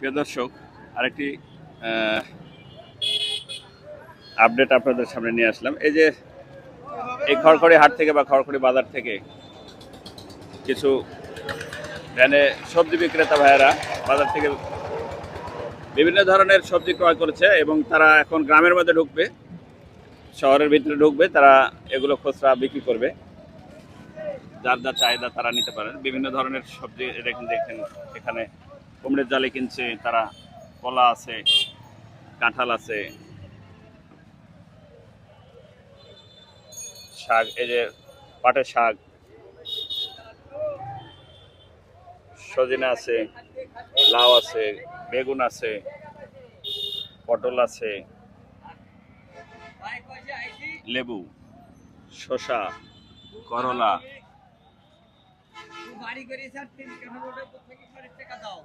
প্রিয় দর্শক, আরেকটি আপডেট আপনাদের সামনে নিয়ে আসলাম। এই যে এই খড়খড়ি হাট থেকে বা খড়খড়ি বাজার থেকে কিছু ভ্যানে সবজি বিক্রেতা ভাইয়েরা বাজার থেকে বিভিন্ন ধরনের সবজি ক্রয় করেছে এবং তারা এখন গ্রামের মধ্যে ঢুকবে, শহরের ভিতরে ঢুকবে, তারা এগুলো খুচরা বিক্রি করবে। যার যা চাহিদা তারা নিতে পারেন। বিভিন্ন ধরনের সবজি দেখেন দেখেন এখানে কুমড়ের জালে কিনছে, তারা কলা আছে, কাঁঠাল আছে, শাক, এই যে পাটের শাক, সজিনা আছে, লাউ আছে, বেগুন আছে, পটল আছে, লেবু, শসা, করলা। বাড়ি করে স্যার তিন টাকা দাও।